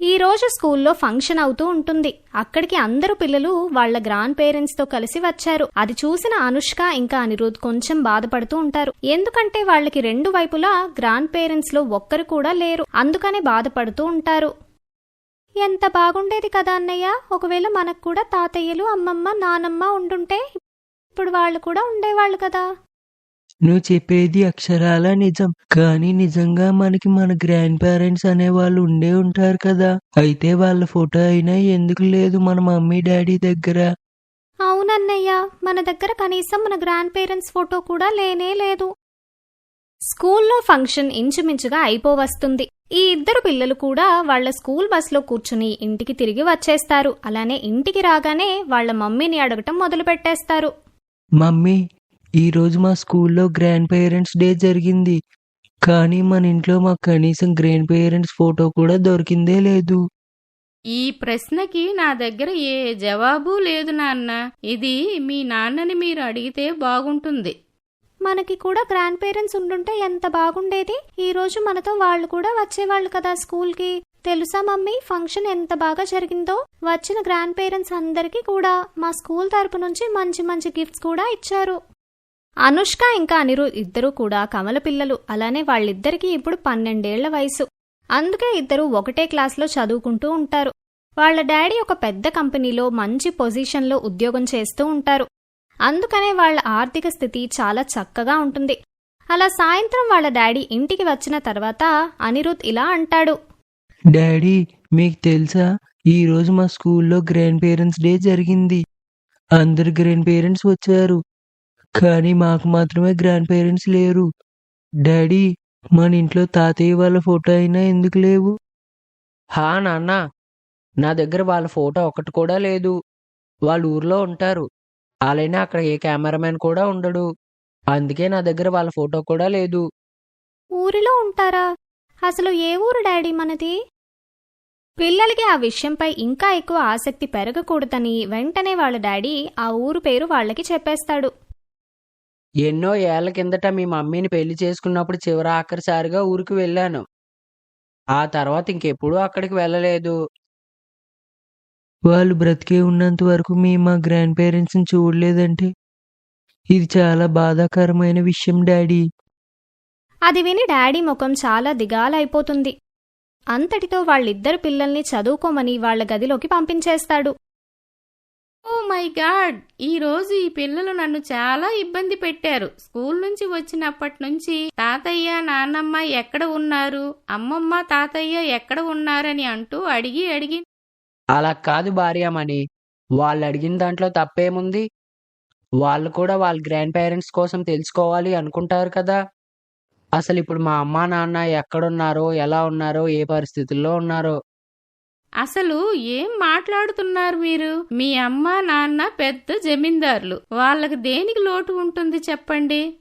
ఈరోజు స్కూల్లో ఫంక్షన్ అవుతూ ఉంటుంది. అక్కడికి అందరూ పిల్లలు వాళ్ళ గ్రాండ్ పేరెంట్స్తో కలిసి వచ్చారు. అది చూసిన అనుష్క ఇంకా అనిరుద్ కొంచెం బాధపడుతూ ఉంటారు. ఎందుకంటే వాళ్ళకి రెండు వైపులా గ్రాండ్ పేరెంట్స్లో ఒక్కరు కూడా లేరు. అందుకనే బాధపడుతూ ఉంటారు. ఎంత బాగుండేది కదా అన్నయ్య. ఒకవేళ మనకు కూడా తాతయ్యలు అమ్మమ్మ నానమ్మ ఉండుంటే ఇప్పుడు వాళ్ళు కూడా ఉండేవాళ్ళు కదా. నువ్వు చెప్పేది అక్షరాల నిజం. కానీ నిజంగా మనకి మన గ్రాండ్ పేరెంట్స్ అనే వాళ్ళు ఉండే ఉంటారు కదా. అయితే వాళ్ళ ఫోటో అయినా ఎందుకు లేదు మన మమ్మీ డాడీ దగ్గర? అవునన్నయ్య మన దగ్గర కనీసం మన గ్రాండ్ పేరెంట్స్ ఫోటో కూడా లేనే లేదు. స్కూల్లో ఫంక్షన్ ఇంచుమించుగా అయిపోవస్తుంది. ఈ ఇద్దరు పిల్లలు కూడా వాళ్ళ స్కూల్ బస్లో కూర్చుని ఇంటికి తిరిగి వచ్చేస్తారు. అలానే ఇంటికి రాగానే వాళ్ళ మమ్మీని అడగటం మొదలు పెట్టేస్తారు మమ్మీ ఈ రోజు మా స్కూల్లో గ్రాండ్ పేరెంట్స్ డే జరిగింది. కానీ మన ఇంట్లో మాకు కనీసం గ్రాండ్ పేరెంట్స్ ఫోటో కూడా దొరికిందే లేదు. ఈ ప్రశ్నకి నా దగ్గర ఏ జవాబు లేదు నాన్న. ఇది మీ నాన్నని మీరు అడిగితే బాగుంటుంది. మనకి కూడా గ్రాండ్ పేరెంట్స్ ఉండుంటే ఎంత బాగుండేది? ఈ రోజు మనతో వాళ్ళు కూడా వచ్చేవాళ్ళు కదా స్కూల్కి. తెలుసా మమ్మీ ఫంక్షన్ ఎంత బాగా జరిగిందో? వచ్చిన గ్రాండ్ పేరెంట్స్ అందరికీ కూడా మా స్కూల్ తరపు నుంచి మంచి మంచి గిఫ్ట్స్ కూడా ఇచ్చారు. అనుష్క ఇంకా అనిరుద్ ఇద్దరూ కూడా కమల పిల్లలు. అలానే వాళ్ళిద్దరికీ ఇప్పుడు పన్నెండేళ్ళ వయసు. అందుకే ఇద్దరూ ఒకటే క్లాస్లో చదువుకుంటూ ఉంటారు. వాళ్ళ డాడీ ఒక పెద్ద కంపెనీలో మంచి పొజిషన్లో ఉద్యోగం చేస్తూ ఉంటారు. అందుకనే వాళ్ళ ఆర్థిక స్థితి చాలా చక్కగా ఉంటుంది. అలా సాయంత్రం వాళ్ళ డాడీ ఇంటికి వచ్చిన తర్వాత అనిరుద్ ఇలా అంటాడు. డాడీ మీకు తెలుసా? ఈ రోజు మా స్కూల్లో గ్రాండ్ పేరెంట్స్ డే జరిగింది. అందరు గ్రాండ్ పేరెంట్స్ వచ్చారు. కానీ మాకు మాత్రమే గ్రాండ్ పేరెంట్స్ లేరు. డాడీ మన ఇంట్లో తాతయ్య వాళ్ళ ఫోటో అయినా ఎందుకు లేవు? హా నాన్న నా దగ్గర వాళ్ళ ఫోటో ఒకటి కూడా లేదు. వాళ్ళు ఊర్లో ఉంటారు. అలానే అక్కడ ఏ కెమెరామెన్ కూడా ఉండడు. అందుకే నా దగ్గర వాళ్ళ ఫోటో కూడా లేదు. ఊరిలో ఉంటారా? అసలు ఏ ఊరు డాడీ మనది? పిల్లలకి ఆ విషయంపై ఇంకా ఎక్కువ ఆసక్తి పెరగకూడదని వెంటనే వాళ్ళ డాడీ ఆ ఊరు పేరు వాళ్ళకి చెప్పేస్తాడు. ఎన్నో ఏళ్ళ కిందట మీ మమ్మీని పెళ్ళి చేసుకున్నప్పుడు చివరి ఆఖరిసారిగా ఊరికి వెళ్ళాను. ఆ తర్వాత ఇంకెప్పుడూ అక్కడికి వెళ్ళలేదు. వాళ్ళు బ్రతికే ఉన్నంత వరకు మేము మా గ్రాండ్ పేరెంట్స్ని చూడలేదంటే? ఇది చాలా బాధాకరమైన విషయం డాడీ. అది విని డాడీ ముఖం చాలా దిగాలైపోతుంది. అంతటితో వాళ్ళిద్దరు పిల్లల్ని చదువుకోమని వాళ్ళ గదిలోకి పంపించేస్తాడు. ఓ మై గాడ్ ఈ రోజు ఈ పిల్లలు నన్ను చాలా ఇబ్బంది పెట్టారు. స్కూల్ నుంచి వచ్చినప్పటి నుంచి తాతయ్య నాన్నమ్మ ఎక్కడ ఉన్నారు? అమ్మమ్మ తాతయ్య ఎక్కడ ఉన్నారని అంటూ అడిగి అడిగి అలా కాదు భార్యమణి వాళ్ళు అడిగిన దాంట్లో తప్పేముంది? వాళ్ళు కూడా వాళ్ళ గ్రాండ్ పేరెంట్స్ కోసం తెలుసుకోవాలి అనుకుంటారు కదా. అసలు ఇప్పుడు మా అమ్మా నాన్న ఎక్కడున్నారో ఎలా ఉన్నారో ఏ పరిస్థితుల్లో ఉన్నారో అసలు ఏం మాట్లాడుతున్నారు మీరు? మీ అమ్మ నాన్న పెద్ద జమీందారులు. వాళ్ళకి దేనికి లోటు ఉంటుంది చెప్పండి?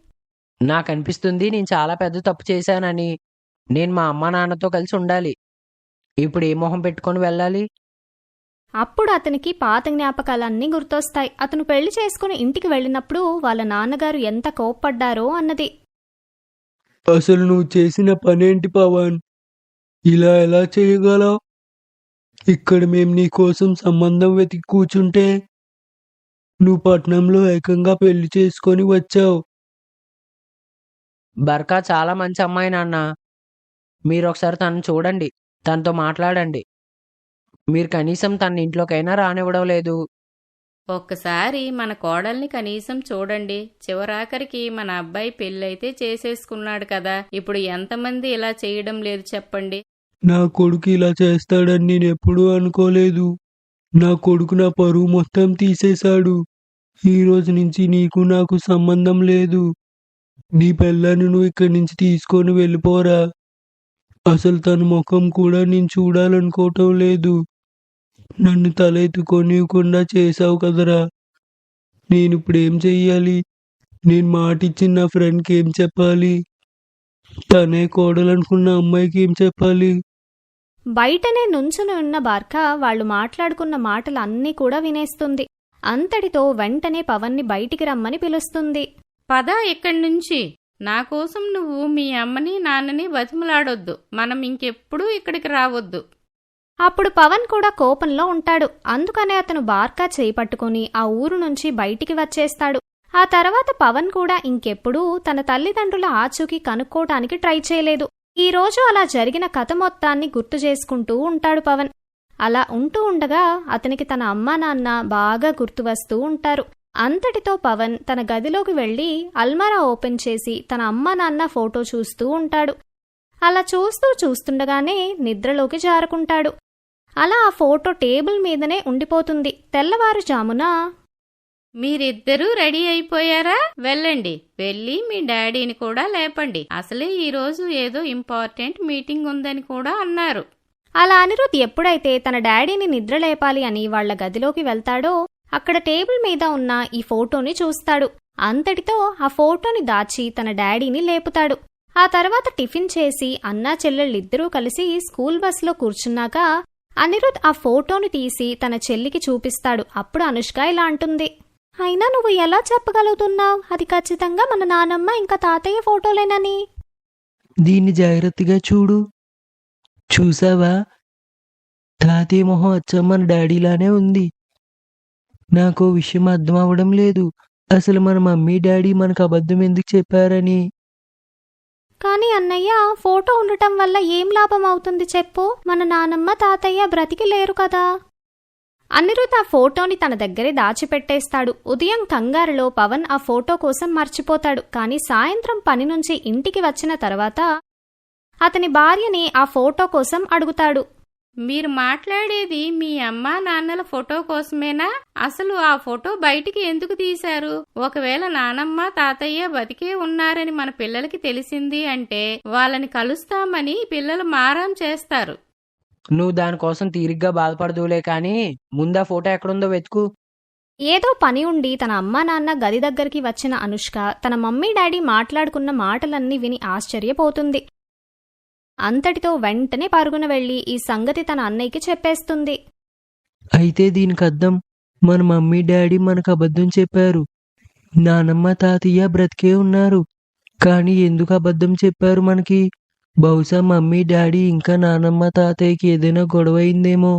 నాకు అనిపిస్తుంది నేను చాలా పెద్ద తప్పు చేశానని. నేను మా అమ్మా నాన్నతో కలిసి ఉండాలి. ఇప్పుడు ఏ మొహం పెట్టుకొని వెళ్ళాలి? అప్పుడు అతనికి పాత జ్ఞాపకాలన్నీ గుర్తొస్తాయి. అతను పెళ్ళి చేసుకుని ఇంటికి వెళ్ళినప్పుడు వాళ్ళ నాన్నగారు ఎంత కోప్పడ్డారో అన్నది. అసలు నువ్వు చేసిన పనేంటి పవన్? ఇలా ఎలా చేయగలవు? ఇక్కడ మేం నీ కోసం సంబంధం వెతికి కూర్చుంటే నువ్వు పట్నంలో ఏకంగా పెళ్ళి చేసుకొని వచ్చావు. బర్కా చాలా మంచి అమ్మాయి నాన్న. మీరు ఒకసారి తను చూడండి తనతో మాట్లాడండి. మీరు కనీసం తన ఇంట్లోకైనా రానివ్వడం లేదు. ఒక్కసారి మన కోడల్ని కనీసం చూడండి. చివరాఖరికి మన అబ్బాయి పెళ్ళైతే చేసేసుకున్నాడు కదా. ఇప్పుడు ఎంతమంది ఇలా చేయడం లేదు చెప్పండి. నా కొడుకు ఇలా చేస్తాడని నేను ఎప్పుడూ అనుకోలేదు. నా కొడుకు నా పరువు మొత్తం తీసేశాడు. ఈ రోజు నుంచి నీకు నాకు సంబంధం లేదు. నీ పిల్లని నువ్వు ఇక్కడి నుంచి తీసుకొని వెళ్ళిపోరా. అసలు తన ముఖం కూడా నేను చూడాలనుకోవటం లేదు. నన్ను తలెత్తుకొనివ్వకుండా చేసావు కదరా. నేను ఇప్పుడు ఏం చెయ్యాలి? నేను మాటిచ్చిన నా ఫ్రెండ్కి ఏం చెప్పాలి? తనే కోడలనుకున్న అమ్మాయికి ఏం చెప్పాలి? బయటనే నుంచుని ఉన్న బార్కా వాళ్ళు మాట్లాడుకున్న మాటలన్నీ కూడా వినేస్తుంది. అంతటితో వెంటనే పవన్ని బయటికి రమ్మని పిలుస్తుంది. పద ఇక్కడి నుంచి. నా కోసం నువ్వు మీ అమ్మని నాన్నని బతిమలాడొద్దు. మనం ఇంకెప్పుడూ ఇక్కడికి రావద్దు. అప్పుడు పవన్ కూడా కోపంలో ఉంటాడు. అందుకనే అతను బార్కా చేయి పట్టుకుని ఆ ఊరు నుంచి బయటికి వచ్చేస్తాడు. ఆ తర్వాత పవన్ కూడా ఇంకెప్పుడూ తన తల్లిదండ్రుల ఆచూకీ కనుక్కోటానికి ట్రై చేయలేదు. ఈరోజు అలా జరిగిన కథ మొత్తాన్ని గుర్తు చేసుకుంటూ ఉంటాడు పవన్. అలా ఉంటూ ఉండగా అతనికి తన అమ్మా నాన్న బాగా గుర్తు వస్తూ ఉంటారు. అంతటితో పవన్ తన గదిలోకి వెళ్ళి అల్మారా ఓపెన్ చేసి తన అమ్మా నాన్న ఫోటో చూస్తూ ఉంటాడు. అలా చూస్తూ చూస్తుండగానే నిద్రలోకి జారుకుంటాడు. అలా ఆ ఫోటో టేబుల్ మీదనే ఉండిపోతుంది. తెల్లవారుజామున మీరిద్దరూ రెడీ అయిపోయారా? వెళ్ళండి. వెళ్ళి మీ డాడీని కూడా లేపండి. అసలే ఈరోజు ఏదో ఇంపార్టెంట్ మీటింగ్ ఉందని కూడా అన్నారు. అలా అనిరుద్ ఎప్పుడైతే తన డాడీని నిద్రలేపాలి అని వాళ్ళ గదిలోకి వెళ్తాడో అక్కడ టేబుల్ మీద ఉన్న ఈ ఫోటోని చూస్తాడు. అంతటితో ఆ ఫోటోని దాచి తన డాడీని లేపుతాడు. ఆ తర్వాత టిఫిన్ చేసి అన్నా చెల్లెళ్ళిద్దరూ కలిసి స్కూల్ బస్సులో కూర్చున్నాక అనిరుద్ ఆ ఫోటోని తీసి తన చెల్లికి చూపిస్తాడు. అప్పుడు అనుష్క ఇలా అంటుంది. అయినా నువ్వు ఎలా చెప్పగలుగుతున్నావు? అది ఖచ్చితంగా మన నానమ్మ ఇంకా తాతయ్య ఫోటోలేనని. దీన్ని జాగ్రత్తగా చూడు. చూసావా? తాతయ్య మొహం అచ్చం మన డాడీలానే ఉంది. నాకు విషయం అర్థం అవ్వడం లేదు. అసలు మన మమ్మీ డాడీ మనకు అబద్ధం ఎందుకు చెప్పారని. కానీ అన్నయ్య ఫోటో ఉండటం వల్ల ఏం లాభం అవుతుంది చెప్పు? మన నానమ్మ తాతయ్య బ్రతికి లేరు కదా. అనిరుద్ ఆ ఫోటోని తన దగ్గరే దాచిపెట్టేస్తాడు. ఉదయం కంగారులో పవన్ ఆ ఫోటో కోసం మర్చిపోతాడు. కానీ సాయంత్రం పని నుంచి ఇంటికి వచ్చిన తర్వాత అతని భార్యని ఆ ఫోటో కోసం అడుగుతాడు. మీరు మాట్లాడేది మీ అమ్మా నాన్నల ఫోటో కోసమేనా? అసలు ఆ ఫోటో బయటికి ఎందుకు తీశారు? ఒకవేళ నానమ్మ తాతయ్య బతికే ఉన్నారని మన పిల్లలకి తెలిసింది అంటే వాళ్ళని కలుస్తామని పిల్లలు మారం చేస్తారు. నువ్వు దానికోసం తీరిగ్గా బాధపడదులే కానీ ముందా ఫోటో ఎక్కడుందో వెతుకు. ఏదో పని ఉండి తన అమ్మా నాన్న గది దగ్గరికి వచ్చిన అనుష్క తన మమ్మీ డాడీ మాట్లాడుకున్న మాటలన్నీ విని ఆశ్చర్యపోతుంది. అంతటితో వెంటనే పరుగున వెళ్ళి ఈ సంగతి తన అన్నయ్యకి చెప్పేస్తుంది. అయితే దీనికి అర్థం మన మమ్మీ డాడీ మనకు అబద్ధం చెప్పారు. నానమ్మ తాతయ్య బ్రతికే ఉన్నారు. కానీ ఎందుకు అబద్ధం చెప్పారు మనకి? బహుశా మమ్మీ డాడీ ఇంకా నానమ్మ తాతయ్యకి ఏదైనా గొడవ అయిందేమో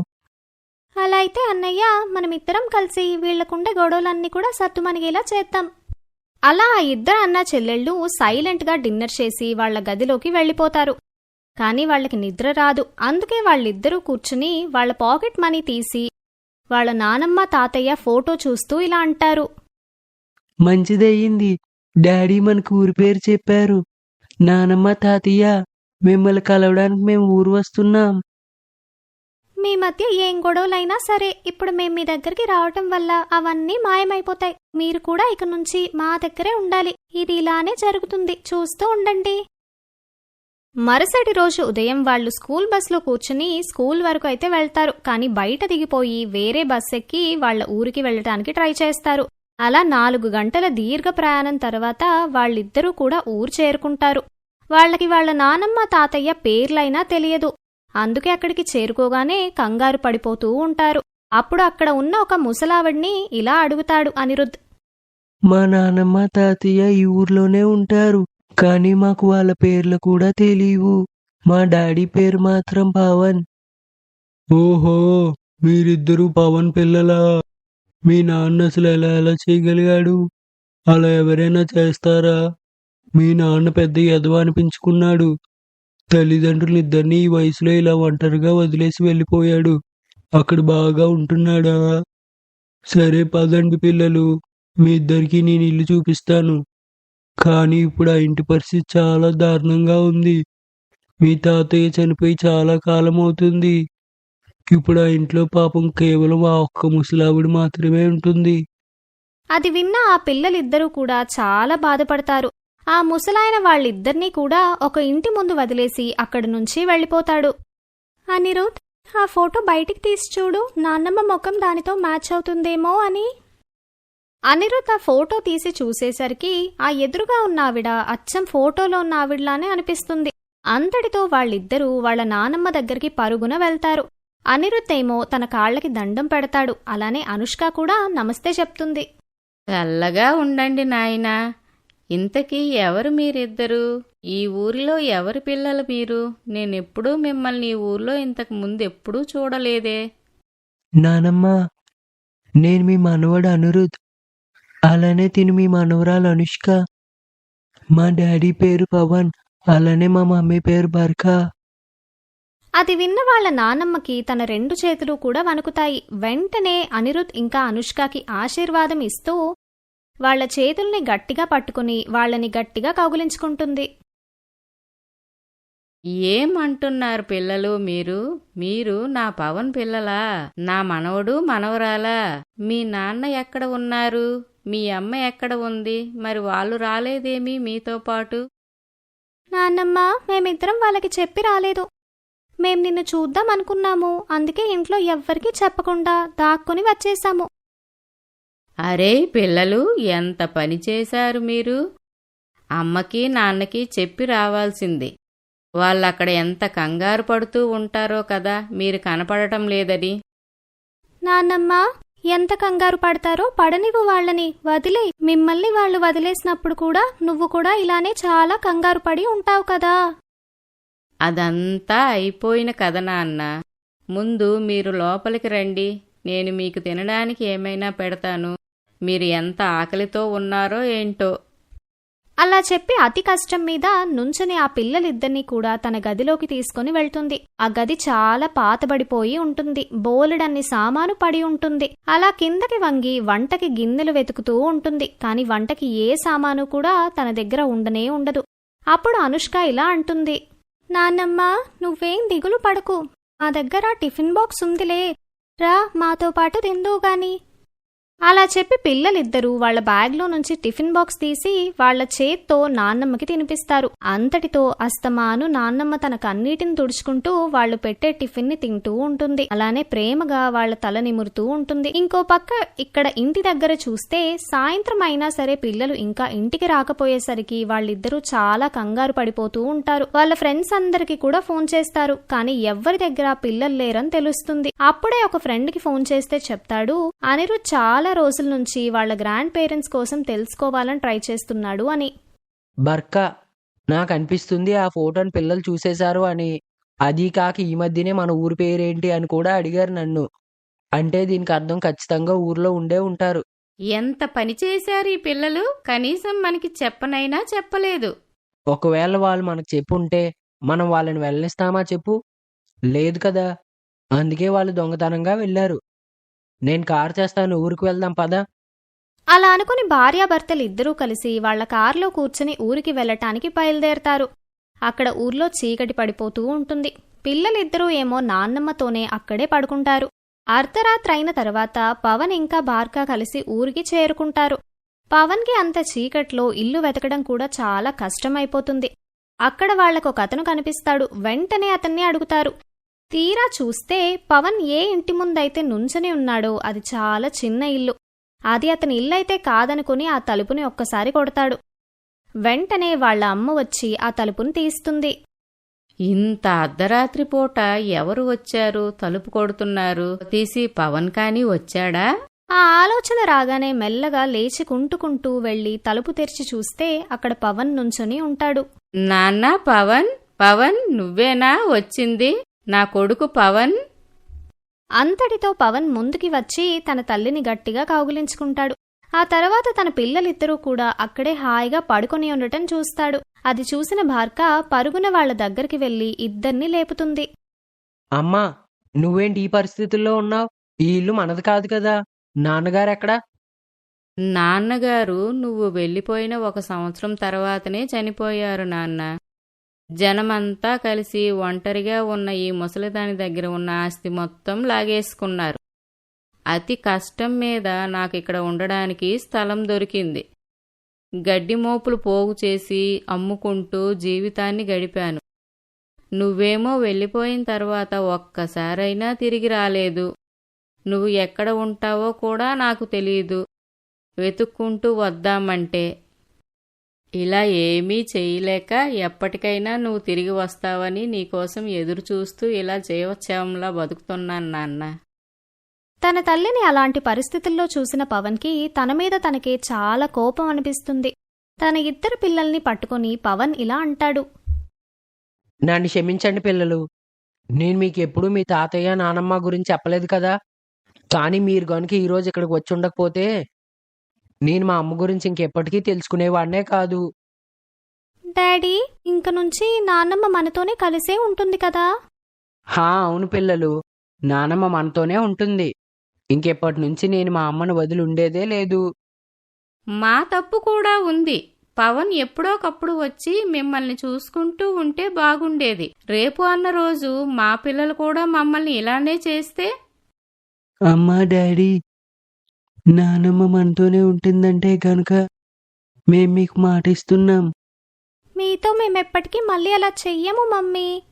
అలా అయితే అన్నయ్య మనమిద్దరం కలిసి వీళ్ళకుండే గొడవలన్నీ కూడా సత్తుమనిగేలా చేద్దాం. అలా ఆ ఇద్దరు అన్న చెల్లెళ్ళు సైలెంట్గా డిన్నర్ చేసి వాళ్ళ గదిలోకి వెళ్ళిపోతారు. కానీ వాళ్ళకి నిద్ర రాదు. అందుకే వాళ్ళిద్దరూ కూర్చుని వాళ్ళ పాకెట్ మనీ తీసి వాళ్ళ నానమ్మ తాతయ్య ఫోటో చూస్తూ ఇలా అంటారు. మంచిదయ్యింది. డాడీ మనకు ఊరి పేరు చెప్పారు. నానమ్మ తాతయ్య మిమ్మల్ని కలవడానికి మేము ఊరు వస్తున్నాం. మీ మధ్య ఏం గొడవలైనా సరే ఇప్పుడు మేం మీ దగ్గరికి రావటం వల్ల అవన్నీ మాయమైపోతాయి. మీరు కూడా ఇక నుంచి మా దగ్గరే ఉండాలి. ఇది ఇలానే జరుగుతుంది. చూస్తూ ఉండండి. మరుసటి రోజు ఉదయం వాళ్ళు స్కూల్ బస్సులో కూర్చుని స్కూల్ వరకు అయితే వెళ్తారు. కానీ బయట దిగిపోయి వేరే బస్ ఎక్కి వాళ్ళ ఊరికి వెళ్ళటానికి ట్రై చేస్తారు. అలా నాలుగు గంటల దీర్ఘ ప్రయాణం తర్వాత వాళ్ళిద్దరూ కూడా ఊరు చేరుకుంటారు. వాళ్ళకి వాళ్ళ నానమ్మ తాతయ్య పేర్లైనా తెలియదు. అందుకే అక్కడికి చేరుకోగానే కంగారు పడిపోతూ ఉంటారు. అప్పుడు అక్కడ ఉన్న ఒక ముసలావిడ్ని ఇలా అడుగుతాడు అనిరుద్ మా నానమ్మ తాతయ్య ఈ ఊర్లోనే ఉంటారు కానీ మాకు వాళ్ళ పేర్లు కూడా తెలియవు. మా డాడీ పేరు మాత్రం పవన్. ఓహో మీరిద్దరూ పవన్ పిల్లలా? మీ నాన్న అసలు ఎలా ఎలా చేయగలిగాడు? అలా ఎవరైనా చేస్తారా? మీ నాన్న పెద్ద ఎదవ అనిపించుకున్నాడు. తల్లిదండ్రులు ఇద్దరిని ఈ వయసులో ఇలా ఒంటరిగా వదిలేసి వెళ్ళిపోయాడు. అక్కడ బాగా ఉంటున్నాడా? సరే పదండి పిల్లలు మీ ఇద్దరికి నేను ఇల్లు చూపిస్తాను. కానీ ఇప్పుడు ఆ ఇంటి పరిస్థితి చాలా దారుణంగా ఉంది. మీ తాతయ్య చనిపోయి చాలా కాలం అవుతుంది. ఇప్పుడు ఆ ఇంట్లో పాపం కేవలం ఆ ఒక్క ముసలావిడ మాత్రమే ఉంటుంది. అది విన్న ఆ పిల్లలిద్దరూ కూడా చాలా బాధపడతారు. ఆ ముసలాయన వాళ్ళిద్దరినీ కూడా ఒక ఇంటి ముందు వదిలేసి అక్కడి నుంచి వెళ్ళిపోతాడు. అనిరుద్ ఆ ఫోటో బయటికి తీసి చూడు. నాన్నమ్మ ముఖం దానితో మ్యాచ్ అవుతుందేమో అని. అనిరుద్ ఆ ఫోటో తీసి చూసేసరికి ఆ ఎదురుగా ఉన్న ఆవిడ అచ్చం ఫోటోలో ఉన్న ఆవిడలానే అనిపిస్తుంది. అంతటితో వాళ్ళిద్దరూ వాళ్ళ నానమ్మ దగ్గరికి పరుగున వెళ్తారు. అనిరుద్ ఏమో తన కాళ్ళకి దండం పెడతాడు. అలానే అనుష్క కూడా నమస్తే చెప్తుంది. చల్లగా ఉండండి నాయనా. ఇంతకీ ఎవరు మీరిద్దరూ? ఈ ఊరిలో ఎవరి పిల్లలు మీరు? నేనెప్పుడూ మిమ్మల్ని ఈ ఊర్లో ఇంతకు ముందు ఎప్పుడూ చూడలేదే. నానమ్మ నేను మీ మనవడు అనిరుద్. అలానే తిని మీ మనవరాలు అనుష్క. మా డాడీ పేరు పవన్ అలానే మా మమ్మీ పేరు బర్కా. అది విన్న వాళ్ళ నానమ్మకి తన రెండు చేతులు కూడా వణుకుతాయి. వెంటనే అనిరుద్ ఇంకా అనుష్కకి ఆశీర్వాదం ఇస్తూ వాళ్ళ చేతుల్ని గట్టిగా పట్టుకుని వాళ్ళని గట్టిగా కౌగిలించుకుంటుంది. ఏమంటున్నారు పిల్లలు మీరు? మీరు నా పవన్ పిల్లలా? నా మనవడు మనవరాలా? మీ నాన్న ఎక్కడ ఉన్నారు? మీ అమ్మ ఎక్కడ ఉంది? మరి వాళ్ళు రాలేదేమి మీతో పాటు? నాన్నమ్మ మేమిద్దరం వాళ్ళకి చెప్పి రాలేదు. మేం నిన్ను చూద్దాం అనుకున్నాము. అందుకే ఇంట్లో ఎవ్వరికీ చెప్పకుండా దాక్కుని వచ్చేసాము. అరే పిల్లలు ఎంత పని చేశారు మీరు? అమ్మకి నాన్నకి చెప్పి రావాల్సింది. వాళ్ళక్కడ ఎంత కంగారు పడుతూ ఉంటారో కదా మీరు కనపడటం లేదని. నాన్నమ్మ ఎంత కంగారు పడతారో పడనివ్వు వాళ్ళని వదిలే. మిమ్మల్ని వాళ్ళు వదిలేసినప్పుడు కూడా నువ్వు కూడా ఇలానే చాలా కంగారు పడి ఉంటావు కదా. అదంతా అయిపోయిన కథ నాన్న. ముందు మీరు లోపలికి రండి నేను మీకు తినడానికి ఏమైనా పెడతాను. మీరు ఎంత ఆకలితో ఉన్నారో ఏంటో. అలా చెప్పి అతి కష్టం మీద నుంచుని ఆ పిల్లలిద్దరినీ కూడా తన గదిలోకి తీసుకుని వెళ్తుంది. ఆ గది చాలా పాతబడిపోయి ఉంటుంది. బోలెడన్ని సామాను పడి ఉంటుంది. అలా కిందకి వంగి వంటకి గిన్నెలు వెతుకుతూ ఉంటుంది. కాని వంటకి ఏ సామాను కూడా తన దగ్గర ఉండనే ఉండదు. అప్పుడు అనుష్క ఇలా అంటుంది. నాన్నమ్మ నువ్వేం దిగులు పడకు. మా దగ్గర టిఫిన్ బాక్స్ ఉందిలే. రా మాతో పాటు తిందువు గాని. అలా చెప్పి పిల్లలిద్దరూ వాళ్ళ బ్యాగ్లో నుంచి టిఫిన్ బాక్స్ తీసి వాళ్ళ చేత్తో నాన్నమ్మకి తినిపిస్తారు. అంతటితో అస్తమాను నాన్నమ్మ తన కన్నీటిని తుడుచుకుంటూ వాళ్ళు పెట్టే టిఫిన్ని తింటూ ఉంటుంది. అలానే ప్రేమగా వాళ్ళ తల నిమురుతూ ఉంటుంది. ఇంకో పక్క ఇక్కడ ఇంటి దగ్గర చూస్తే సాయంత్రం అయినా సరే పిల్లలు ఇంకా ఇంటికి రాకపోయేసరికి వాళ్ళిద్దరూ చాలా కంగారు పడిపోతూ ఉంటారు. వాళ్ళ ఫ్రెండ్స్ అందరికి కూడా ఫోన్ చేస్తారు. కానీ ఎవ్వరి దగ్గర పిల్లలు లేరని తెలుస్తుంది. అప్పుడే ఒక ఫ్రెండ్కి ఫోన్ చేస్తే చెప్తాడు అనిరుద్ చాలా రోజుల నుంచి వాళ్ళ గ్రాండ్ పేరెంట్స్ కోసం తెలుసుకోవాలని ట్రై చేస్తున్నాడు అని. బర్కా నాకు అనిపిస్తుంది ఆ ఫోటోని పిల్లలు చూసేశారు అని. అది కాక ఈ మధ్యనే మన ఊరి పేరేంటి అని కూడా అడిగారు నన్ను. అంటే దీనికి అర్థం ఖచ్చితంగా ఊర్లో ఉండే ఉంటారు. ఎంత పని చేశారు ఈ పిల్లలు? కనీసం మనకి చెప్పనైనా చెప్పలేదు. ఒకవేళ వాళ్ళు మనకు చెప్పుంటే మనం వాళ్ళని వెళ్ళనిస్తామా చెప్పు? లేదు కదా. అందుకే వాళ్ళు దొంగతనంగా వెళ్ళారు. నేను కారు చేస్తాను ఊరికి వెళ్దాం పదా. అలా అనుకుని భార్యాభర్తలు ఇద్దరూ కలిసి వాళ్ళ కారులో కూర్చుని ఊరికి వెళ్ళటానికి బయలుదేరతారు. అక్కడ ఊర్లో చీకటి పడిపోతూ ఉంటుంది. పిల్లలిద్దరూ ఏమో నాన్నమ్మతోనే అక్కడే పడుకుంటారు. అర్ధరాత్రైన తర్వాత పవన్ ఇంకా బార్కా కలిసి ఊరికి చేరుకుంటారు. పవన్కి అంత చీకట్లో ఇల్లు వెతకడం కూడా చాలా కష్టమైపోతుంది. అక్కడ వాళ్ళకొక అతను కనిపిస్తాడు. వెంటనే అతన్ని అడుగుతారు. తీరా చూస్తే పవన్ ఏ ఇంటి ముందైతే నుంచని ఉన్నాడో అది చాలా చిన్న ఇల్లు. అది అతని ఇల్లైతే కాదనుకుని ఆ తలుపుని ఒక్కసారి కొడతాడు. వెంటనే వాళ్ళ అమ్మ వచ్చి ఆ తలుపుని తీస్తుంది. ఇంత అర్ధరాత్రి పూట ఎవరు వచ్చారు? తలుపు కొడుతున్నారు. తీసి పవన్ కాని వచ్చాడా? ఆ ఆలోచన రాగానే మెల్లగా లేచి కుంటుకుంటూ వెళ్ళి తలుపు తెరిచి చూస్తే అక్కడ పవన్ నుంచొని ఉంటాడు. నాన్న పవన్? పవన్ నువ్వేనా? వచ్చింది? నా కొడుకు పవన్? అంతటితో పవన్ ముందుకి వచ్చి తన తల్లిని గట్టిగా కౌగిలించుకుంటాడు. ఆ తర్వాత తన పిల్లలిద్దరూ కూడా అక్కడే హాయిగా పడుకొని ఉండటం చూస్తాడు. అది చూసిన భార్క పరుగున వాళ్ళ దగ్గరికి వెళ్ళి ఇద్దర్ని లేపుతుంది. అమ్మా నువ్వేంటి ఈ పరిస్థితుల్లో ఉన్నావు? ఈ ఇల్లు మనది కాదు కదా. నాన్నగారు ఎక్కడా నాన్నగారు నువ్వు వెళ్ళిపోయిన ఒక సంవత్సరం తర్వాతనే చనిపోయారు నాన్న. జనమంతా కలిసి ఒంటరిగా ఉన్న ఈ ముసలిదాని దగ్గర ఉన్న ఆస్తి మొత్తం లాగేసుకున్నారు. అతి కష్టం మీద నాకు ఇక్కడ ఉండడానికి స్థలం దొరికింది. గడ్డి మోపులు పోగు చేసి అమ్ముకుంటూ జీవితాన్ని గడిపాను. నువ్వేమో వెళ్ళిపోయిన తర్వాత ఒక్కసారైనా తిరిగి రాలేదు. నువ్వు ఎక్కడ ఉంటావో కూడా నాకు తెలియదు వెతుక్కుంటూ వద్దామంటే ఇలా ఏమీ చేయలేక ఎప్పటికైనా నువ్వు తిరిగి వస్తావని నీకోసం ఎదురు చూస్తూ ఇలా జీవోత్సవంలా బతుకుతున్నాను నాన్న. తన తల్లిని అలాంటి పరిస్థితుల్లో చూసిన పవన్కి తన మీద తనకే చాలా కోపం అనిపిస్తుంది. తన ఇద్దరు పిల్లల్ని పట్టుకొని పవన్ ఇలా అంటాడు. నన్ను క్షమించండి పిల్లలు. నేను మీకు ఎప్పుడు మీ తాతయ్య నానమ్మ గురించి చెప్పలేదు కదా. కానీ మీరు కనుక ఈరోజు ఇక్కడికి వచ్చి ఉండకపోతే నేను మా అమ్మ గురించి ఇంకెప్పటికీ తెలుసుకునేవాడినే కాదు. డాడీ ఇంక నుంచి నాన్నమ్మ మనతోనే కలిసే ఉంటుంది కదా? హా అవును పిల్లలు. నానమ్మ మనతోనే ఉంటుంది. ఇంకెప్పటి నుంచి నేను మా అమ్మను వదిలి ఉండేదే లేదు. మా తప్పు కూడా ఉంది. పవన్ ఎప్పుడోకప్పుడు వచ్చి మిమ్మల్ని చూసుకుంటూ ఉంటే బాగుండేది. రేపు అన్న రోజు మా పిల్లలు కూడా మమ్మల్ని ఇలానే చేస్తే? అమ్మా డాడీ నానమ్మ మనతోనే ఉంటుందంటే గనుక మేం మీకు మాటిస్తున్నాం. మీతో మేమెప్పటికీ మళ్ళీ అలా చెయ్యము మమ్మీ.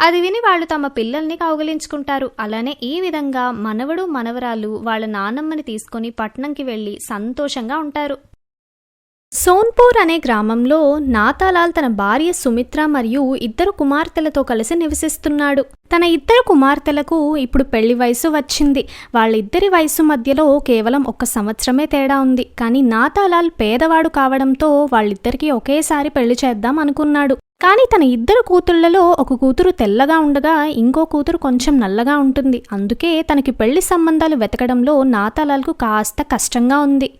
అది విని వాళ్ళు తమ పిల్లల్ని కౌగలించుకుంటారు. అలానే ఈ విధంగా మనవడు మనవరాలు వాళ్ళ నానమ్మని తీసుకొని పట్నంకి వెళ్ళి సంతోషంగా ఉంటారు. సోన్పూర్ అనే గ్రామంలో నాతాలాల్ తన భార్య సుమిత్ర మరియు ఇద్దరు కుమార్తెలతో కలిసి నివసిస్తున్నాడు. తన ఇద్దరు కుమార్తెలకు ఇప్పుడు పెళ్ళి వయసు వచ్చింది. వాళ్ళిద్దరి వయసు మధ్యలో కేవలం ఒక సంవత్సరమే తేడా ఉంది. కానీ నాతాలాల్ పేదవాడు కావడంతో వాళ్ళిద్దరికీ ఒకేసారి పెళ్ళి చేద్దాం అనుకున్నాడు. కానీ తన ఇద్దరు కూతుళ్ళలో ఒక కూతురు తెల్లగా ఉండగా ఇంకో కూతురు కొంచెం నల్లగా ఉంటుంది. అందుకే తనకి పెళ్ళి సంబంధాలు వెతకడంలో నాతాలాల్కు కాస్త కష్టంగా ఉంది.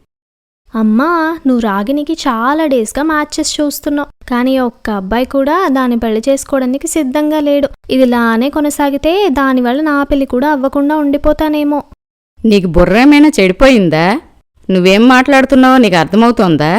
అమ్మా నువ్వు రాగినికి చాలా డేస్గా మ్యాచెస్ చూస్తున్నావు. కానీ ఒక్క అబ్బాయి కూడా దాన్ని పెళ్ళి చేసుకోవడానికి సిద్ధంగా లేడు. ఇదిలానే కొనసాగితే దానివల్ల నా పెళ్ళి కూడా అవ్వకుండా ఉండిపోతానేమో. నీకు బుర్ర ఏమైనా చెడిపోయిందా? నువ్వేం మాట్లాడుతున్నావో నీకు అర్థమవుతోందా?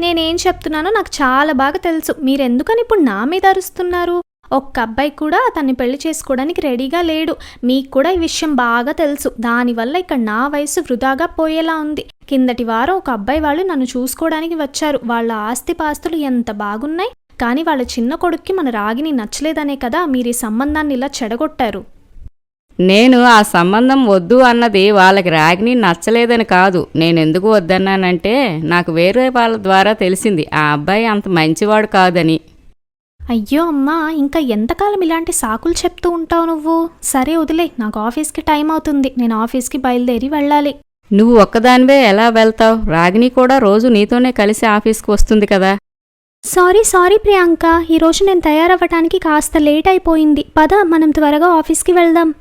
నేనేం చెప్తున్నానో నాకు చాలా బాగా తెలుసు. మీరెందుకని ఇప్పుడు నా మీద అరుస్తున్నారు? ఒక్క అబ్బాయి కూడా తన్ని పెళ్ళి చేసుకోవడానికి రెడీగా లేడు. మీకు కూడా ఈ విషయం బాగా తెలుసు. దానివల్ల ఇక్కడ నా వయసు వృధాగా పోయేలా ఉంది. కిందటి వారం ఒక అబ్బాయి వాళ్ళు నన్ను చూసుకోవడానికి వచ్చారు. వాళ్ళ ఆస్తిపాస్తులు ఎంత బాగున్నాయి? కానీ వాళ్ళ చిన్న కొడుక్కి మన రాగిని నచ్చలేదనే కదా మీరు ఈ సంబంధాన్ని ఇలా చెడగొట్టారు. నేను ఆ సంబంధం వద్దు అన్నది వాళ్ళకి రాగిని నచ్చలేదని కాదు. నేను ఎందుకు వద్దన్నానంటే నాకు వేరే వాళ్ళ ద్వారా తెలిసింది. ఆ అబ్బాయి అంత మంచివాడు కాదని. అయ్యో అమ్మా ఇంకా ఎంతకాలం ఇలాంటి సాకులు చెప్తూ ఉంటావు నువ్వు? సరే వదిలే నాకు ఆఫీస్కి టైం అవుతుంది. నేను ఆఫీస్కి బయలుదేరి వెళ్ళాలి. నువ్వు ఒక్కదానివే ఎలా వెళ్తావు? రాగిని కూడా రోజు నీతోనే కలిసి ఆఫీస్కి వస్తుంది కదా. Sorry sorry Priyanka. ఈరోజు నేను తయారవ్వటానికి కాస్త లేట్ అయిపోయింది. పద మనం త్వరగా ఆఫీస్కి వెళ్దాం.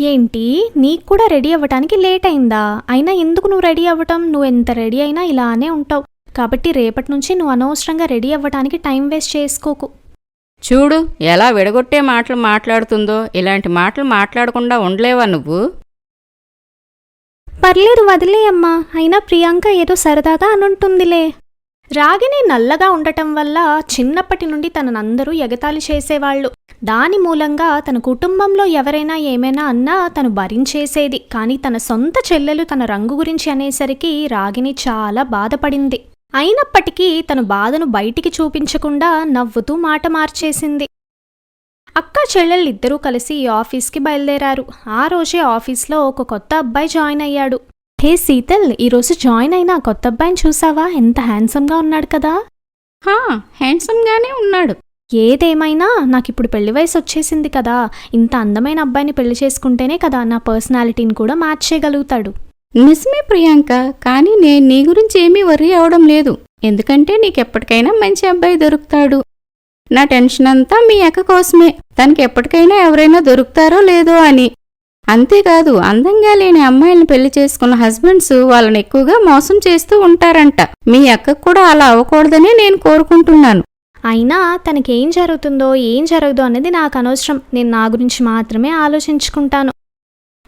ఏంటి? నీకు కూడా రెడీ అవ్వటానికి లేట్ అయిందా? అయినా ఎందుకు నువ్వు రెడీ అవ్వటం? నువ్వు ఎంత రెడీ అయినా ఇలానే ఉంటావు. కాబట్టి రేపటి నుంచి నువ్వు అనవసరంగా రెడీ అవ్వటానికి టైం వేస్ట్ చేసుకోకు. చూడు ఎలా విడగొట్టే మాటలు మాట్లాడుతుందో ఇలాంటి మాటలు మాట్లాడకుండా ఉండలేవా నువ్వు? పర్లేదు వదిలేయమ్మా అయినా ప్రియాంక ఏదో సరదాగా అనుంటుందిలే. రాగిని నల్లగా ఉండటం వల్ల చిన్నప్పటి నుండి తననందరూ ఎగతాళి చేసేవాళ్ళు. దాని మూలంగా తన కుటుంబంలో ఎవరైనా ఏమైనా అన్నా తను భరించేసేది. కానీ తన సొంత చెల్లెలు తన రంగు గురించి అనేసరికి రాగిని చాలా బాధపడింది. అయినప్పటికీ తను బాధను బయటికి చూపించకుండా నవ్వుతూ మాట మార్చేసింది. అక్క చెల్లెళ్ళిద్దరూ కలిసి ఆఫీస్కి బయలుదేరారు. ఆ రోజే ఆఫీస్లో ఒక కొత్త అబ్బాయి జాయిన్ అయ్యాడు. హే శీతల్ ఈరోజు జాయిన్ అయిన కొత్త అబ్బాయిని చూసావా? ఎంత హ్యాండ్సమ్గా ఉన్నాడు కదా? హా హ్యాండ్సమ్గానే ఉన్నాడు. ఏదేమైనా నాకిప్పుడు పెళ్ళి వయసు వచ్చేసింది కదా. ఇంత అందమైన అబ్బాయిని పెళ్ళి చేసుకుంటేనే కదా నా పర్సనాలిటీని కూడా మ్యాచ్ చేయగలుగుతాడు. నిజమే ప్రియాంక కానీ నేను నీ గురించి ఏమీ వర్రీ అవడం లేదు. ఎందుకంటే నీకెప్పటికైనా మంచి అబ్బాయి దొరుకుతాడు. నా టెన్షన్ అంతా మీ అక్క కోసమే. తనకి ఎప్పటికైనా ఎవరైనా దొరుకుతారో లేదో అని. అంతేకాదు అందంగా లేని అమ్మాయిలను పెళ్ళి చేసుకున్న హస్బెండ్స్ వాళ్ళని ఎక్కువగా మోసం చేస్తూ ఉంటారంట. మీ అక్కకు కూడా అలా అవ్వకూడదని నేను కోరుకుంటున్నాను. అయినా తనకేం జరుగుతుందో ఏం జరగదో అనేది నాకు అనవసరం. నేను నా గురించి మాత్రమే ఆలోచించుకుంటాను.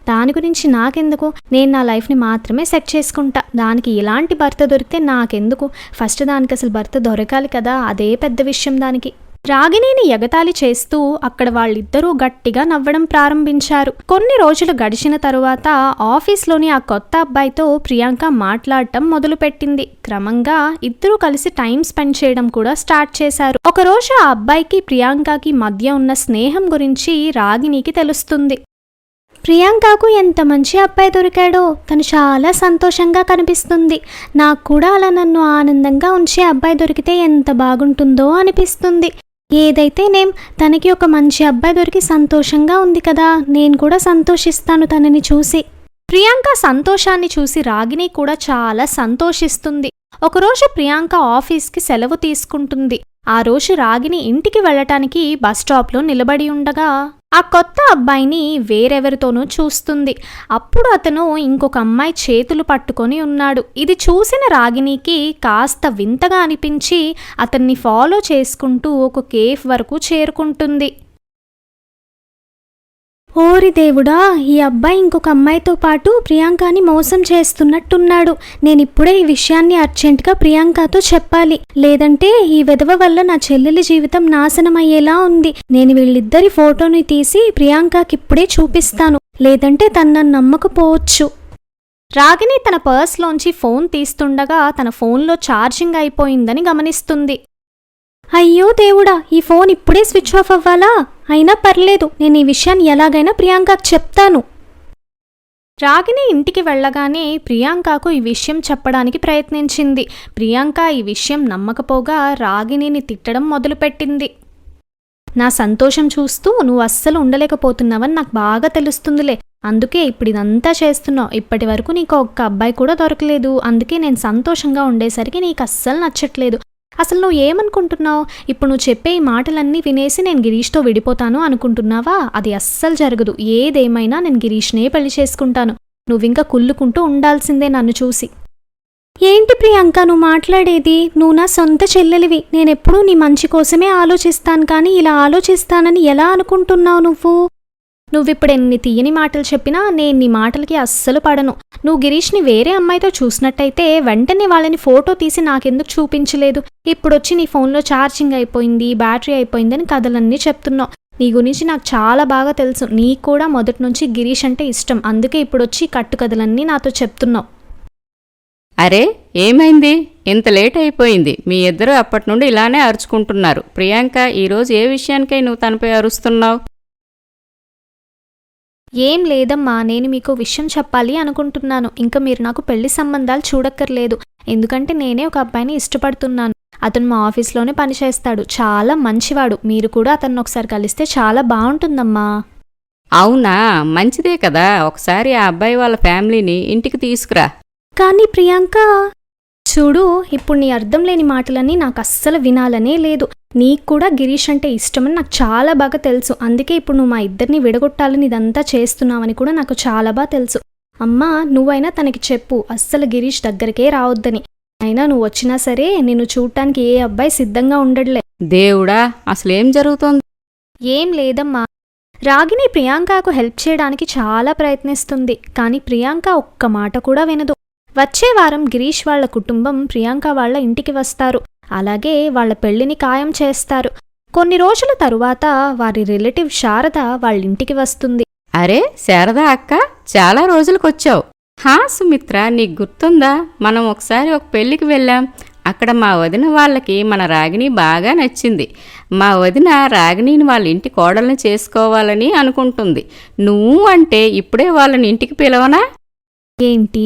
దాని గురించి నాకెందుకు? నేను నా లైఫ్ని మాత్రమే సెట్ చేసుకుంటా. దానికి ఇలాంటి భర్త దొరికితే నాకెందుకు? ఫస్ట్ దానికి అసలు భర్త దొరకాలి కదా? అదే పెద్ద విషయం దానికి. రాగిణిని ఎగతాళి చేస్తూ అక్కడ వాళ్ళిద్దరూ గట్టిగా నవ్వడం ప్రారంభించారు. కొన్ని రోజులు గడిచిన తరువాత ఆఫీస్లోని ఆ కొత్త అబ్బాయితో ప్రియాంక మాట్లాడటం మొదలుపెట్టింది. క్రమంగా ఇద్దరూ కలిసి టైం స్పెండ్ చేయడం కూడా స్టార్ట్ చేశారు. ఒకరోజు ఆ అబ్బాయికి ప్రియాంకకి మధ్య ఉన్న స్నేహం గురించి రాగిణికి తెలుస్తుంది. ప్రియాంకకు ఎంత మంచి అబ్బాయి దొరికాడో తను చాలా సంతోషంగా కనిపిస్తుంది. నాకు కూడా అలా నన్ను ఆనందంగా ఉంచే అబ్బాయి దొరికితే ఎంత బాగుంటుందో అనిపిస్తుంది. ఏదైతే నేమ్ తనకి ఒక మంచి అబ్బాయి దొరికి సంతోషంగా ఉంది కదా నేను కూడా సంతోషిస్తాను తనని చూసి. ప్రియాంక సంతోషాన్ని చూసి రాగిని కూడా చాలా సంతోషిస్తుంది. ఒకరోజు ప్రియాంక ఆఫీస్కి సెలవు తీసుకుంటుంది. ఆ రోజు రాగిని ఇంటికి వెళ్ళటానికి బస్ స్టాప్లో నిలబడి ఉండగా ఆ కొత్త అబ్బాయిని వేరెవరితోనూ చూస్తుంది. అప్పుడు అతను ఇంకొక అమ్మాయి చేతులు పట్టుకొని ఉన్నాడు. ఇది చూసిన రాగినికి కాస్త వింతగా అనిపించి అతన్ని ఫాలో చేసుకుంటూ ఒక కేఫ్ వరకు చేరుకుంటుంది. ఓరి దేవుడా ఈ అబ్బాయి ఇంకొక అమ్మాయితో పాటు ప్రియాంకని మోసం చేస్తున్నట్టున్నాడు. నేనిప్పుడే ఈ విషయాన్ని అర్జెంటుగా ప్రియాంకతో చెప్పాలి. లేదంటే ఈ విధవ వల్ల నా చెల్లెలి జీవితం నాశనమయ్యేలా ఉంది. నేను వీళ్ళిద్దరి ఫోటోని తీసి ప్రియాంకకి ఇప్పుడే చూపిస్తాను. లేదంటే తను నన్ను నమ్మకపోవచ్చు. రాగిని తన పర్స్లోంచి ఫోన్ తీస్తుండగా తన ఫోన్లో ఛార్జింగ్ అయిపోయిందని గమనిస్తుంది. అయ్యో దేవుడా ఈ ఫోన్ ఇప్పుడే స్విచ్ ఆఫ్ అవ్వాలా? అయినా పర్లేదు నేను ఈ విషయాన్ని ఎలాగైనా ప్రియాంకకు చెప్తాను. రాగిని ఇంటికి వెళ్ళగానే ప్రియాంకకు ఈ విషయం చెప్పడానికి ప్రయత్నించింది. ప్రియాంక ఈ విషయం నమ్మకపోగా రాగిణిని తిట్టడం మొదలుపెట్టింది. నా సంతోషం చూస్తూ నువ్వు అస్సలు ఉండలేకపోతున్నావని నాకు బాగా తెలుస్తుందిలే. అందుకే ఇప్పుడు ఇదంతా చేస్తున్నావు. ఇప్పటి వరకు నీకు ఒక్క అబ్బాయి కూడా దొరకలేదు. అందుకే నేను సంతోషంగా ఉండేసరికి నీకు అస్సలు నచ్చట్లేదు. అసలు నువ్వు ఏమనుకుంటున్నావు? ఇప్పుడు నువ్వు చెప్పే ఈ మాటలన్నీ వినేసి నేను గిరీష్తో విడిపోతాను అనుకుంటున్నావా? అది అస్సలు జరగదు. ఏదేమైనా నేను గిరీష్నే పెళ్ళి చేసుకుంటాను. నువ్వింకా కుళ్ళుకుంటూ ఉండాల్సిందే నన్ను చూసి. ఏంటి ప్రియాంక నువ్వు మాట్లాడేది? నువ్వు నా సొంత చెల్లెలివి. నేనెప్పుడూ నీ మంచి కోసమే ఆలోచిస్తాను కానీ ఇలా ఆలోచిస్తానని ఎలా అనుకుంటున్నావు నువ్వు? నువ్విప్పుడు ఎన్ని తీయని మాటలు చెప్పినా నేను నీ మాటలకి అస్సలు పడను. నువ్వు గిరీష్ని వేరే అమ్మాయితో చూసినట్టయితే వెంటనే వాళ్ళని ఫోటో తీసి నాకెందుకు చూపించలేదు? ఇప్పుడొచ్చి నీ ఫోన్లో ఛార్జింగ్ అయిపోయింది బ్యాటరీ అయిపోయిందని కథలన్నీ చెప్తున్నావు. నీ గురించి నాకు చాలా బాగా తెలుసు. నీకు కూడా మొదటి నుంచి గిరీష్ అంటే ఇష్టం. అందుకే ఇప్పుడొచ్చి ఈ కట్టు కథలన్నీ నాతో చెప్తున్నావు. అరే ఏమైంది? ఇంత లేట్ అయిపోయింది. మీ ఇద్దరు అప్పటి నుండి ఇలానే అరుచుకుంటున్నారు. ప్రియాంక ఈరోజు ఏ విషయానికై నువ్వు తనపై అరుస్తున్నావు? ఏం లేదమ్మా నేను మీకు విషయం చెప్పాలి అనుకుంటున్నాను. ఇంకా మీరు నాకు పెళ్ళి సంబంధాలు చూడక్కర్లేదు. ఎందుకంటే నేనే ఒక అబ్బాయిని ఇష్టపడుతున్నాను. అతను మా ఆఫీస్లోనే పనిచేస్తాడు చాలా మంచివాడు. మీరు కూడా అతన్ని ఒకసారి కలిస్తే చాలా బాగుంటుందమ్మా. అవునా? మంచిదే కదా. ఒకసారి ఆ అబ్బాయి వాళ్ళ ఫ్యామిలీని ఇంటికి తీసుకురా. కానీ ప్రియాంక చూడు ఇప్పుడు నీ అర్థం లేని మాటలన్నీ నాకు అస్సలు వినాలనే లేదు. నీకు కూడా గిరీష్ అంటే ఇష్టమని నాకు చాలా బాగా తెలుసు. అందుకే ఇప్పుడు నువ్వు మా ఇద్దరిని విడగొట్టాలని ఇదంతా చేస్తున్నావని కూడా నాకు చాలా బాగా తెలుసు. అమ్మా నువ్వైనా తనకి చెప్పు. అస్సలు గిరీష్ దగ్గరికే రావద్దని. అయినా నువ్వు వచ్చినా సరే నిన్ను చూడటానికి ఏ అబ్బాయి సిద్ధంగా ఉండడులే. దేవుడా అసలేం జరుగుతోంది? ఏం లేదమ్మా. రాగిని ప్రియాంకకు హెల్ప్ చేయడానికి చాలా ప్రయత్నిస్తుంది. కానీ ప్రియాంక ఒక్క మాట కూడా వినదు. వచ్చే వారం గిరీష్ వాళ్ళ కుటుంబం ప్రియాంక వాళ్ళ ఇంటికి వస్తారు. అలాగే వాళ్ళ పెళ్ళిని ఖాయం చేస్తారు. కొన్ని రోజుల తరువాత వారి రిలేటివ్ శారద వాళ్ళ ఇంటికి వస్తుంది. అరే శారదా అక్క చాలా రోజులకొచ్చావు. హా సుమిత్ర నీకు గుర్తుందా? మనం ఒకసారి ఒక పెళ్ళికి వెళ్ళాం. అక్కడ మా వదిన వాళ్ళకి మన రాగిణి బాగా నచ్చింది. మా వదిన రాగిణిని వాళ్ళ ఇంటి కోడల్ని చేసుకోవాలని అనుకుంటుంది. నువ్వు అంటే ఇప్పుడే వాళ్ళని ఇంటికి పిలవనా? ఏంటి?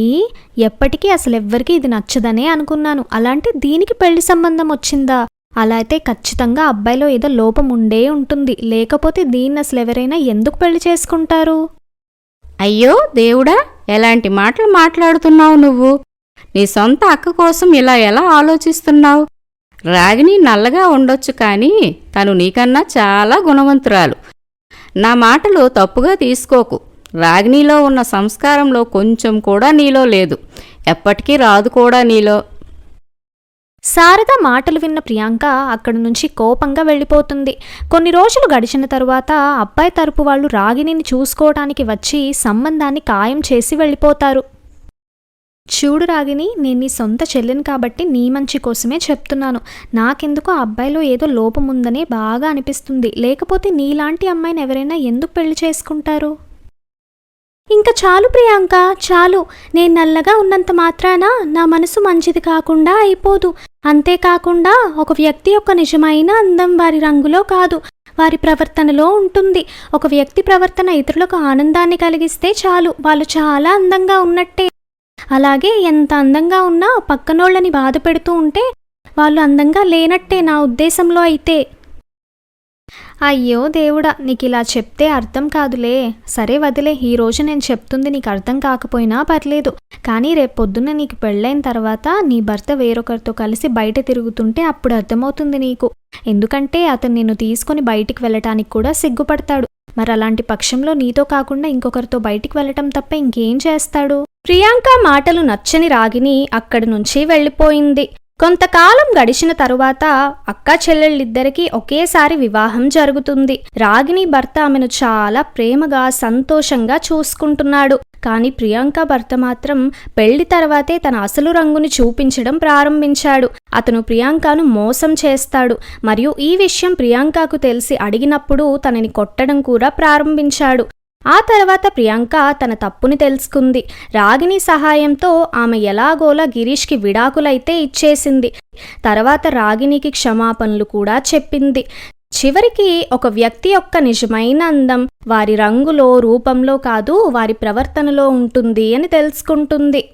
ఎప్పటికీ అసలు ఎవ్వరికీ ఇది నచ్చదనే అనుకున్నాను. అలాంటి దీనికి పెళ్ళి సంబంధం వచ్చిందా? అలా అయితే ఖచ్చితంగా అబ్బాయిలో ఏదో లోపం ఉండే ఉంటుంది. లేకపోతే దీన్ని అసలు ఎవరైనా ఎందుకు పెళ్ళి చేసుకుంటారు? అయ్యో దేవుడా ఎలాంటి మాటలు మాట్లాడుతున్నావు నువ్వు? నీ సొంత అక్క కోసం ఇలా ఎలా ఆలోచిస్తున్నావు? రాగిణి నల్లగా ఉండొచ్చు కానీ తను నీకన్నా చాలా గుణవంతురాలు. నా మాటలు తప్పుగా తీసుకోకు. రాగిణిలో ఉన్న సంస్కారంలో కొంచెం కూడా నీలో లేదు. ఎప్పటికీ రాదు కూడా నీలో. శారద మాటలు విన్న ప్రియాంక అక్కడి నుంచి కోపంగా వెళ్ళిపోతుంది. కొన్ని రోజులు గడిచిన తరువాత అబ్బాయి తరపు వాళ్ళు రాగిణిని చూసుకోవడానికి వచ్చి సంబంధాన్ని ఖాయం చేసి వెళ్ళిపోతారు. చూడు రాగిని నేను నీ సొంత చెల్లెని కాబట్టి నీ మంచి కోసమే చెప్తున్నాను. నాకెందుకో ఆ అబ్బాయిలో ఏదో లోపం ఉందనే బాగా అనిపిస్తుంది. లేకపోతే నీలాంటి అమ్మాయిని ఎవరైనా ఎందుకు పెళ్ళి చేసుకుంటారు? ఇంకా చాలు ప్రియాంక చాలు. నేను నల్లగా ఉన్నంత మాత్రాన నా మనసు మంచిది కాకుండా అయిపోదు. అంతేకాకుండా ఒక వ్యక్తి యొక్క నిజమైన అందం వారి రంగులో కాదు. వారి ప్రవర్తనలో ఉంటుంది. ఒక వ్యక్తి ప్రవర్తన ఇతరులకు ఆనందాన్ని కలిగిస్తే చాలు. వాళ్ళు చాలా అందంగా ఉన్నట్టే. అలాగే ఎంత అందంగా ఉన్నా పక్కనోళ్ళని బాధ పెడుతూ ఉంటే వాళ్ళు అందంగా లేనట్టే నా ఉద్దేశంలో అయితే. అయ్యో దేవుడా నీకు ఇలా చెప్తే అర్థం కాదులే. సరే వదిలే ఈ రోజు నేను చెప్తుంది నీకు అర్థం కాకపోయినా పర్లేదు. కానీ రేపు పొద్దున్న నీకు పెళ్ళైన తర్వాత నీ భర్త వేరొకరితో కలిసి బయట తిరుగుతుంటే అప్పుడు అర్థమవుతుంది నీకు. ఎందుకంటే అతను నిన్ను తీసుకొని బయటికి వెళ్ళటానికి కూడా సిగ్గుపడతాడు. మరి అలాంటి పక్షంలో నీతో కాకుండా ఇంకొకరితో బయటికి వెళ్ళటం తప్ప ఇంకేం చేస్తాడు? ప్రియాంక మాటలు నచ్చని రాగిని అక్కడి నుంచి వెళ్ళిపోయింది. కొంతకాలం గడిచిన తరువాత అక్క చెల్లెళ్ళిద్దరికీ ఒకేసారి వివాహం జరుగుతుంది. రాగిని భర్త ఆమెను చాలా ప్రేమగా సంతోషంగా చూసుకుంటున్నాడు. కానీ ప్రియాంక భర్త మాత్రం పెళ్ళి తర్వాతే తన అసలు రంగుని చూపించడం ప్రారంభించాడు. అతను ప్రియాంకను మోసం చేస్తాడు. మరియు ఈ విషయం ప్రియాంకకు తెలిసి అడిగినప్పుడు తనని కొట్టడం కూడా ప్రారంభించాడు. ఆ తర్వాత ప్రియాంక తన తప్పుని తెలుసుకుంది. రాగిని సహాయంతో ఆమె ఎలాగోలా గిరీష్కి విడాకులైతే ఇచ్చేసింది. తర్వాత రాగినికి క్షమాపణలు కూడా చెప్పింది. చివరికి ఒక వ్యక్తి యొక్క నిజమైన అందం వారి రంగులో రూపంలో కాదు వారి ప్రవర్తనలో ఉంటుంది అని తెలుసుకుంటుంది.